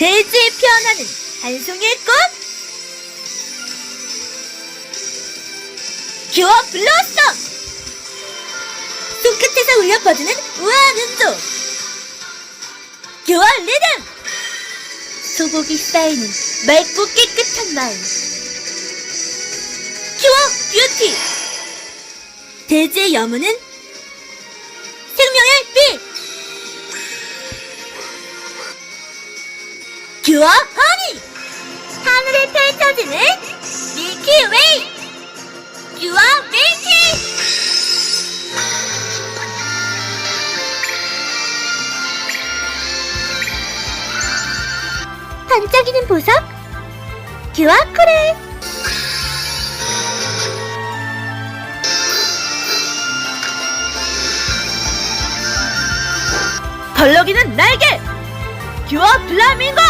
대지에 피어나는 한 송이의 꽃 큐어 블러썸 손끝에서 울려 퍼지는 우아한 음도 큐어 리듬! 소복이 쌓이는 맑고 깨끗한 마음! 큐어 뷰티! 대지의 여무는 큐어 허니! 하늘에 펼쳐지는 밀키웨이! 큐어 밀키! 반짝이는 보석? 큐어 코랄 벌럭이는 날개 큐어 플라밍고